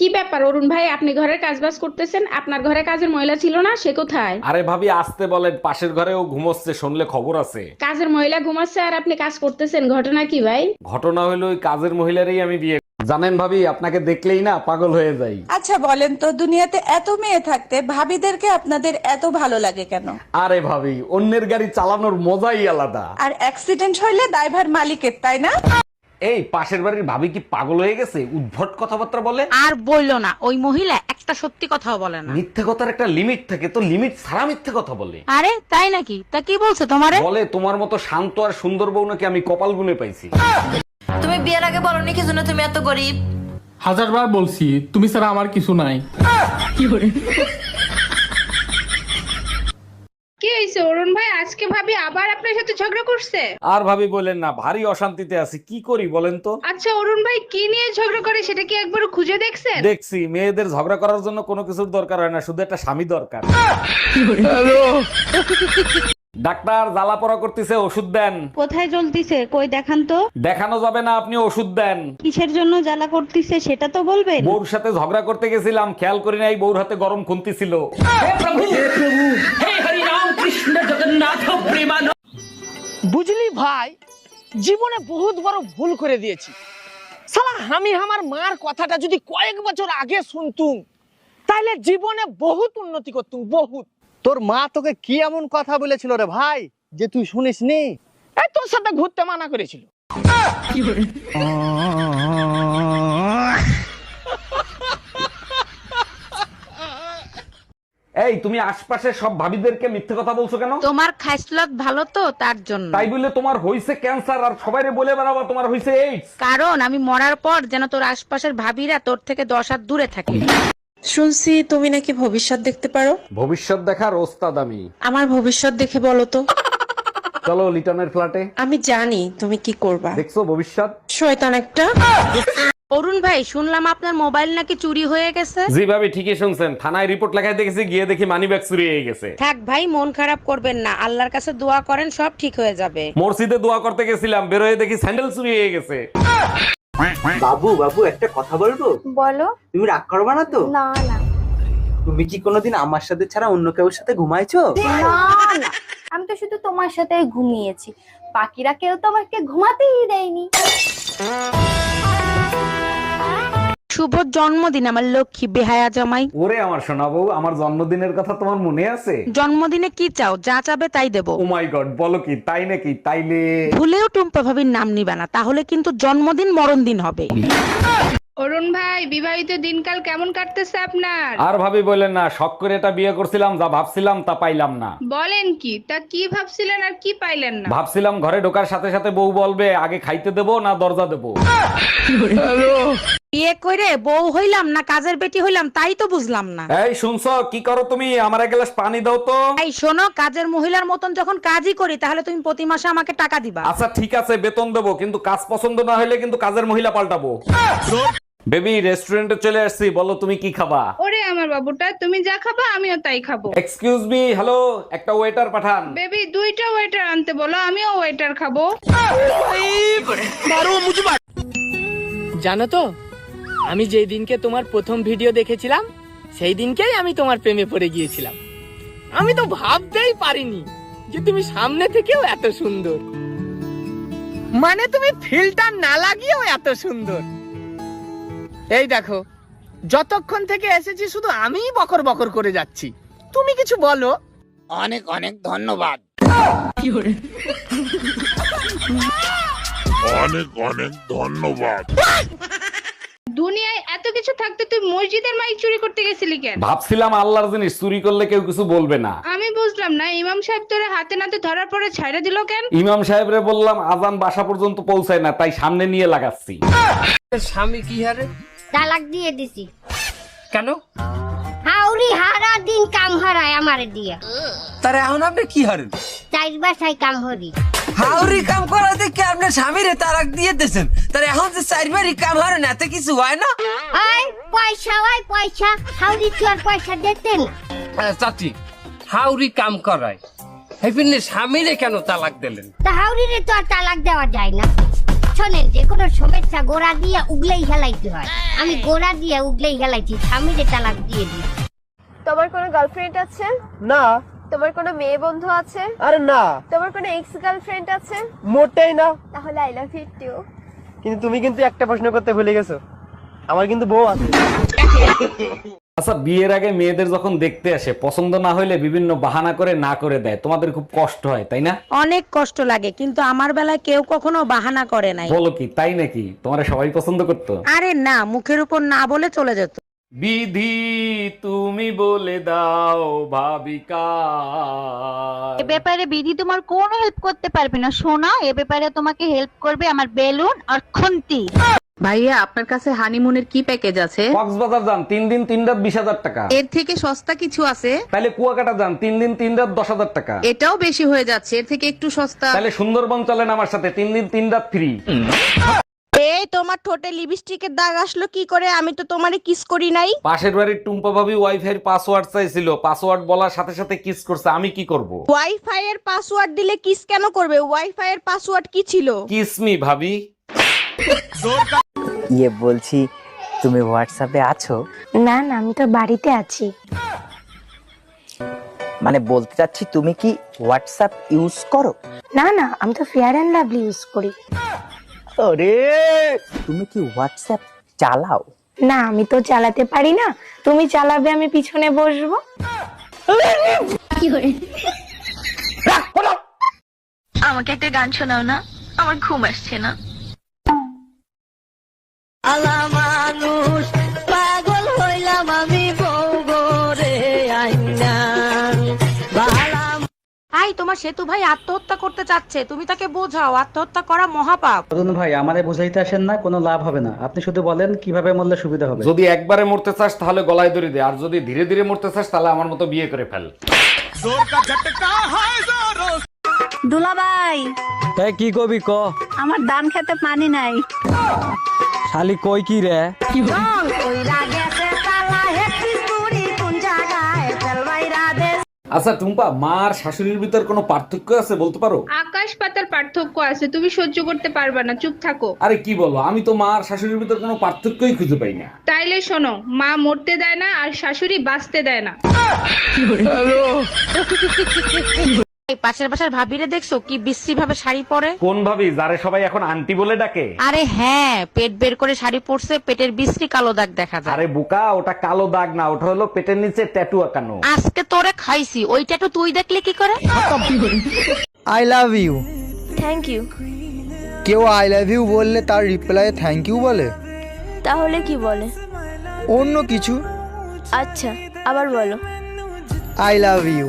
কি ব্যাপার অরুণ ভাই? আপনি ঘরের কাজবাজ করতেছেন আপনার ঘরে কাজের মহিলা ছিল না সে কোথায়? আরে ভাবি আসতে বলেন পাশের ঘরেও ঘুমোচ্ছে শুনলে খবর আছে। কাজের মহিলা ঘুমাচ্ছে আর আপনি কাজ করতেছেন ঘটনা কি ভাই? ঘটনা হলো ওই কাজের মহিলারই আমি বিয়ে জানেন ভাবি আপনাকে দেখলেই না পাগল হয়ে যাই। আচ্ছা বলেন তো দুনিয়াতে এত মেয়ে থাকতে ভাবিদেরকে আপনাদের এত ভালো লাগে কেন? আরে ভাবি অন্যের গাড়ি চালানোর মজাই আলাদা। আর অ্যাক্সিডেন্ট হইলে ড্রাইভার মালিকের তাই না? এই পাশের বাড়ির ভাবি কি পাগল হয়ে গেছে? উদ্ভট কথাবার্তা বলে? আর বলল না ওই মহিলা একটা সত্যি কথাও বলে না। মিথ্যে কথার একটা লিমিট থাকে তো লিমিট ছাড়া মিথ্যে কথা বলে। আরে তাই নাকি? তা কি বলছে তোমারে? বলে তোমার মতো শান্ত আর সুন্দর বউ নাকি আমি কপাল গুনে পাইছি। তুমি বিয়ের আগে বলনি কি জন্য তুমি এত গরিব? হাজারবার বলছি তুমি ছাড়া আমার কিছু নাই। কি হয়েছে অরুণ ভাই আজকে ভাবি আবার আপনার সাথে ঝগড়া করছে? আর ভাবি বলেন না ভারী অশান্তিতে আছি। কি করি বলেন তো? আচ্ছা অরুণ ভাই কি নিয়ে ঝগড়া করে সেটা কি একবার খুঁজে দেখছেন? দেখছি মেয়েদের ঝগড়া করার জন্য কোনো কিছুর দরকার হয় না শুধু একটা স্বামী দরকার। ডাক্তার জ্বালা পড়া করতেছে ওষুধ দেন। কোথায় জ্বলতিছে? কই দেখান তো। দেখানো যাবে না আপনি ওষুধ দেন। কিসের জন্য জ্বালা করতিছে সেটা তো বলবেন। বউর সাথে ঝগড়া করতে গেছিলাম খেয়াল করি নাই বউর হাতে গরম খুন্তি ছিল। বুঝলি ভাই জীবনে বহুত বড় ভুল করে দিয়েছি। সালা আমি আমার মার কথাটা যদি কয়েক বছর আগে শুনতুম তাহলে জীবনে বহুত উন্নতি করতুম বহুত। তোর মা তোকে কি এমন কথা বলেছিল রে ভাই যে তুই শুনিস নি এই তোর সাথে ঘুরতে মানা করেছিল। এই তুমি আশপাশের সব ভাবিদেরকে মিথ্যে কথা বলছো কেন? তোমার খাইসলত ভালো তো তার জন্য। তাই বলে তোমার হইছে ক্যান্সার আর সবাইরে বলে বেড়াবা তোমার হইছে এইডস কারণ আমি মরার পর যেন তোর আশপাশের ভাবিরা তোর থেকে দশ হাত দূরে থাকে। শুনছি তুমি নাকি ভবিষ্যৎ দেখতে পারো? ভবিষ্যৎ দেখার ওস্তাদ আমি। আমার ভবিষ্যৎ দেখে বলো তো। চলো লিটনের ফ্ল্যাটে আমি জানি তুমি কি করবা। দেখছ ভবিষ্যৎ? শয়তান একটা। অরুণ ভাই শুনলাম আপনার মোবাইল নাকি চুরি হয়ে গেছে। জি ভাবি ঠিকই শুনছেন। থানায় রিপোর্ট লেখায় দেখেছি গিয়ে দেখি মানি ব্যাগ চুরি হয়ে গেছে। থাক ভাই মন খারাপ করবেন না। আল্লাহর কাছে দোয়া করেন সব ঠিক হয়ে যাবে। মসজিদে দোয়া করতে গেছিলাম বেরোয় দেখি স্যান্ডেল চুরি হয়ে গেছে। বাবু বাবু একটা কথা বলব? বলো। তুমি রাগ করবা না তো? না না। তুমি কি কোনোদিন আমার সাথে ছাড়া অন্য কারোর সাথে ঘুমাইছো? না না। আমি তো শুধু তোমার সাথে ঘুমিয়েছি। বাকিরা কেউ তো আমাকে ঘুমাতেই দেয়নি। শুভ জন্মদিন আমার লক্ষ্মী বেহায়া জামাই। ওরে আমার সোনা বউ আমার জন্মদিনের কথা তোমার মনে আছে? জন্মদিনে কি চাও যা চাবে তাই দেবো। ও মাই গড বলো কি তাই নাকি তাইলে? ভুলেও টুম্পা ভাবির নাম নিবে না তাহলে কিন্তু জন্মদিন মরণ দিন হবে। অরুণ ভাই বিবাহিত দিনকাল কেমন কাটতেছে আপনার? আর ভাবি বলেন না শখ করে এটা বিয়ে করছিলাম যা ভাবছিলাম তা পাইলাম না। বলেন কি তা কি ভাবছিলেন আর কি পাইলেন না? ভাবছিলাম ঘরে ঢোকার সাথে সাথে বউ বলবে আগে খাইতে দেবো না দরজা দেবো? বিয়ে করে বউ হইলাম না কাজের বেটি হইলাম তাই তো বুঝলাম না। এই শুনছো কি করো তুমি? আমার এক গ্লাস পানি দাও তো। এই শোনো কাজের মহিলার মতন যখন কাজই করি তাহলে তুমি প্রতি মাসে আমাকে টাকা দিবা। আচ্ছা ঠিক আছে বেতন দেবো কিন্তু কাজ পছন্দ না হলে কিন্তু কাজের মহিলা পাল্টাবো। বেবি রেস্টুরেন্টে চলে আসছি বলো তুমি কি খাবা? ওরে আমার বাবুটা তুমি যা খাবা আমিও তাই খাব। এক্সকিউজ মি হ্যালো একটা ওয়েটার পাঠান। বেবি দুইটা ওয়েটার আনতে বলো আমিও ওয়েটার খাব। জানো তো আমি যেই দিনকে তোমার প্রথম ভিডিও দেখেছিলাম সেই দিনকেই আমি তোমার প্রেমে পড়ে গিয়েছিলাম। আমি তো ভাবতেই পারিনি যে তুমি সামনে থেকেও এত সুন্দর। মানে তুমি ফিল্টার না লাগিয়েও এত সুন্দর। এই দেখো যতক্ষণ থেকে এসেছি শুধু আমিই বকর বকর করে যাচ্ছি। তুমি কিছু বলো? অনেক অনেক ধন্যবাদ। অনেক অনেক ধন্যবাদ। দুনিয়ায় এত কিছু থাকতে তুই মসজিদের মাইক চুরি করতে গেছিলি কেন? ভাবছিলাম আল্লাহর জিনিস চুরি করলে কেউ কিছু বলবে না। আমি বুঝলাম না ইমাম সাহেব তোরে হাতে নাতে ধরার পরে ছাইড়া দিল কেন? ইমাম সাহেবরে বললাম আজান বাসা পর্যন্ত পৌঁছায় না তাই সামনে নিয়ে লাগাচ্ছি। স্বামী কি হারে? তালাক দিয়ে দিছি। কেন? হাউরি হারা দিন কাম হারায় আমারে দিয়া। তার এখন আপনি কি হারেন? চাইর বাসায় কাম হরি। হাউরি কাম করা দেখে আপনার স্বামীরে তারাক দিয়ে দিয়েছেন? তার এখন যে চারবারই কাম হারেন এত কিছু হয় না? আয় পয়সা ওই পয়সা। হাউরি চুয়ার পয়সা দিতেন? চাচি হাউরি কাম করায়। হেপিনে স্বামীরে কেন তালাক দিলেন? তা হাউরিরে তো আর তালাক দেওয়া যায় না। পিছনে যে কোনো শুভেচ্ছা গোড়া দিয়ে উগলেই হেলাইতে হয়। আমি গোড়া দিয়ে উগলেই হেলাইছি স্বামীরে তালাক দিয়ে দিই। তোমার কোনো গার্লফ্রেন্ড আছে? না। তোমার কোনো মেয়ে বন্ধু আছে? আরে না। তোমার কোনো এক্স গার্লফ্রেন্ড আছে? মোটেই না। তাহলে আই লাভ ইউ টু কিন্তু তুমি কিন্তু একটা প্রশ্ন করতে ভুলে গেছো। আমার কিন্তু বউ আছে। আচ্ছা বিয়ের আগে মেয়েদের যখন দেখতে আসে পছন্দ না হইলে বিভিন্ন বাহানা করে না করে দেয়। তোমাদের খুব কষ্ট হয় তাই না? অনেক কষ্ট লাগে কিন্তু আমার বেলায় কেউ কখনো বাহানা করে নাই। বলো কি তাই নাকি? তোমার সবাই পছন্দ করতো? আরে না মুখের উপর না বলে চলে যেত। বিধি তুমি বলে দাও ভাবিকা এ ব্যাপারে বিধি তোমার কোনো হেল্প করতে পারবে না। সোনা এ ব্যাপারে তোমাকে হেল্প করবে আমার বেলুন আর খুন্তি। ভাইয়া আপনার কাছে হানিমুনের কি প্যাকেজ আছে? কক্সবাজার যান তিন দিন তিন রাত বিশ হাজার টাকা। এর থেকে সস্তা কিছু আছে? তাহলে কুয়াকাটা যান তিন দিন তিন রাত দশ হাজার টাকা। এটাও বেশি হয়ে যাচ্ছে এর থেকে একটু সস্তা। তাহলে সুন্দরবন চলেন আমার সাথে তিন দিন তিন রাত ফ্রি এই তোমার ঠোঁটে লিপস্টিকের দাগ আসলো কি করে? আমি তো তোমারে কিস করি নাই। পাশের বাড়ির টুম্পা ভাবি ওয়াইফাই পাসওয়ার্ড চাইছিল। পাসওয়ার্ড বলার সাথে সাথে কিস করছে আমি কি করব? ওয়াইফাই এর পাসওয়ার্ড দিলে কিস কেন করবে? ওয়াইফাই এর পাসওয়ার্ড কি ছিল? কিস মি ভাবি। ইয়ে বলছি তুমি হোয়াটসঅ্যাপে আছো? না না আমি তো বাড়িতে আছি। মানে বলতে চাচ্ছি তুমি কি হোয়াটসঅ্যাপ ইউজ করো? না না আমি তো ফেয়ার অ্যান্ড লাভলি ইউজ করি। আরে তুমি কি হোয়াটসঅ্যাপ চালাও? না আমি তো চালাতে পারি না। তুমি চালাবে আমি পিছনে বসবো। কি করে আমাকে একটা গান শোনাও না আমার ঘুম আসছে না। আই তোমার সেতু ভাই আত্মহত্যা করতে চাচ্ছে। তুমি তাকে বোঝাও আত্মহত্যা করা মহাপাপ। অরুণ ভাই আমারে বুঝাইতে আসেন না কোনো লাভ হবে না। আপনি শুধু বলেন কীভাবে মরলে সুবিধা হবে? যদি একবারে মরতে চাস তাহলে গলায় দড়ি দে। আর যদি ধীরে ধীরে মরতে চাস তাহলে আমার মতো বিয়ে করে ফেল। দুলাভাই। তাই কি কবি ক? আমার ধান খেতে পানি নাই। শালি কই কি রে? আচ্ছা টুম্পা মা আর শাশুড়ির ভিতর কোনো পার্থক্য আছে বলতে পারো? আকাশ পাতার পার্থক্য আছে তুমি সহ্য করতে পারবে না চুপ থাকো। আরে কি বলো আমি তো মার আর শাশুড়ির ভিতর কোনো পার্থক্যই খুঁজে পাই না। তাইলে শোনো মা মরতে দেয় না আর শাশুড়ি বাঁচতে দেয় না। এই পাশের বাসার ভাবিরে দেখছ কি বিশ্রী ভাবে শাড়ি পরে? কোন ভাবি? যারে সবাই এখন আন্টি বলে ডাকে। আরে হ্যাঁ পেট বের করে শাড়ি পরছে পেটের বিশ্রী কালো দাগ দেখা যায়। আরে বুকা ওটা কালো দাগ না ওটা হলো পেটের নিচে ট্যাটু আঁকানো। আজকে তোরে খাইছি ওইটা তো তুই দেখলে কি করে? I love you thank you কেউ আই লাভ ইউ বললে তার রিপ্লাই থ্যাংক ইউ বলে? তাহলে কি বলে? অন্য কিছু? আচ্ছা আবার বলো। আই লাভ ইউ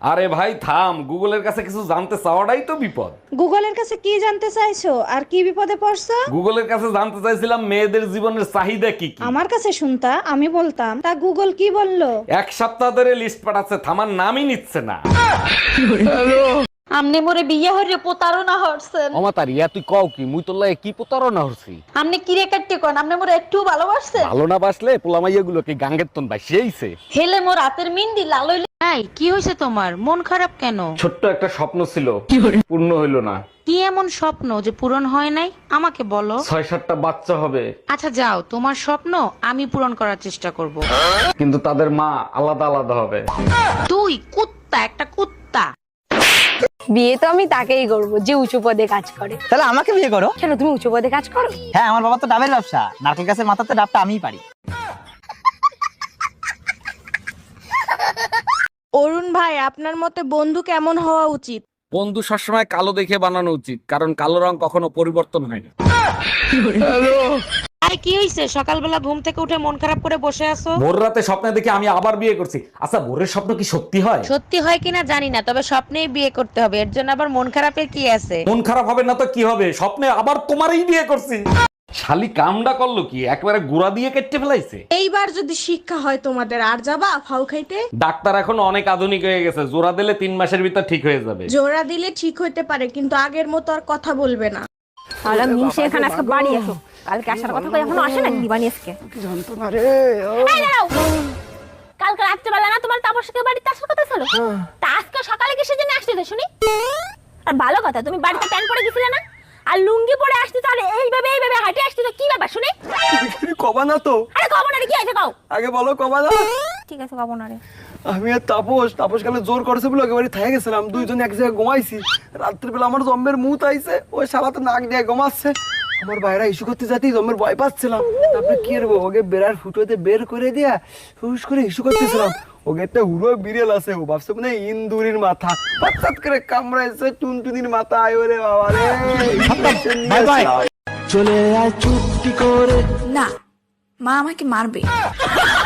আরে ভাই থাম গুগলের কাছে কিছু জানতে চাওয়াটাই তো বিপদ। গুগলের কাছে কি জানতে চাইছো? আর কি বিপদে পড়ছো? গুগলের কাছে জানতে চাইছিলাম মেয়েদের জীবনের চাহিদা কি কি। আমার কাছে শুনতা আমি বলতাম তা গুগল কি বলল? এক সপ্তাহ ধরে লিস্ট পাঠাচ্ছে থামার নামই নিচ্ছে না। আমনে মোরে বিয়ে হরে প্রতারণা হরছেন। অমাতার ইয়া তুই কও কি মুই তোর লাগে কি প্রতারণা হচ্ছি আমনে কি রে কাটতে কোন আমনে মোরে একটু ভালোবাসছেন? ভালো না বাসলে পোলামাইয়া গুলো কি গাঙ্গের তন বাসিয়েছে হেলে মোর হাতের মিন্দি লাল হইলে এই কি হয়েছে তোমার? মন খারাপ কেন? ছোট্ট একটা স্বপ্ন ছিল। পূর্ণ হইল না। কি এমন স্বপ্ন যে পূরণ হয় নাই? আমাকে বলো। ছয় সাতটা বাচ্চা হবে। আচ্ছা যাও। তোমার স্বপ্ন আমি পূরণ করার চেষ্টা করব। কিন্তু তাদের মা আলাদা আলাদা হবে। তুই কুত্তা একটা কুত্তা। বিয়ে তো আমি তাকেই করব যে উঁচু পদে কাজ করে। তাহলে আমাকে বিয়ে করো? কেন তুমি উঁচু পদে কাজ করো? হ্যাঁ আমার বাবা তো ডাবের ব্যবসা। নারকেল গাছের মাথাতে ডাবটা আমিই পারি অরুণ ভাই আপনার মতে বন্ধু কেমন হওয়া উচিত? বন্ধু সবসময় কালো দেখে বানানো উচিত কারণ কালো রং কখনো পরিবর্তন হয় না। আরে কি হয়েছে সকালবেলা ঘুম থেকে উঠে মন খারাপ করে বসে আছো? ভোর রাতে স্বপ্নে দেখে আমি আবার বিয়ে করছি। আচ্ছা ভোরের স্বপ্ন কি সত্যি হয়? সত্যি হয় কিনা জানি না তবে স্বপ্নেই বিয়ে করতে হবে। এর জন্য আবার মন খারাপের কি আছে? মন খারাপ হবে না তো কি হবে? স্বপ্নে আবার তোমারই বিয়ে করছি। শালি কামডা করল কি? একবারে গুড়া দিয়ে কেটে ফেলাইছে? এইবার যদি শিক্ষা হয় তোমাদের আর যাবা ফাউ খাইতে? ডাক্তার এখন অনেক আধুনিক হয়ে গেছে। জোড়া দিলে তিন মাসের ভিতর ঠিক হয়ে যাবে। জোড়া দিলে ঠিক হইতে পারে কিন্তু আগের মতো আর কথা বলবে না। মিশে এখানে আজকে বাড়ি আসো কালকে আসার কথা কই এখনও আসে না দিবানি আজকে। দাঁড়াও। কালকে রাত্রেবেলা না তোমার তাপসকে বাড়িতে আসার কথা ছিল? তা আজকে সকালে কিসের জন্য আসতে শুনি? আর ভালো কথা তুমি বাড়িতে প্যান্ট পরে গেছিলে না? আর লুঙ্গি পরে আসতে তাহলে এইভাবে এইভাবে হাঁটে আসতে তো কি ব্যাপার শুনি? কবা না তো। আরে কবা না রে, কি আছে কও? আগে বলো কবা না। ঠিক আছে কবা না রে। আমি আর তাপস তাপস কালে জোর করেছে বলে একেবারে থাই গেছিলাম। দুইজন এক জায়গায় ঘুমাইছি। রাত্রিবেলা আমার জম্মের মুত আইছে ওই শালা তো নাক দিয়ে ঘুমাচ্ছে। আমার ভাইরা ইস্যু করতে যাতেই আমার ভয় পাচ্ছিলাম। তারপরে কি করব ওকে বেড়ার ফুটোতে বের করে দিয়া হুস করে ইস্যু করতেছিলাম। ওকে একটা হুড়ো বিড়েল আছে ও ভাবছে মানে ইন্দুরের মাথা। হঠাৎ করে কামড়াইছে টুনটুনির মাথা আয় রে বাবা রে। চলে আয় চুপটি করে। না মা আমাকে মারবে।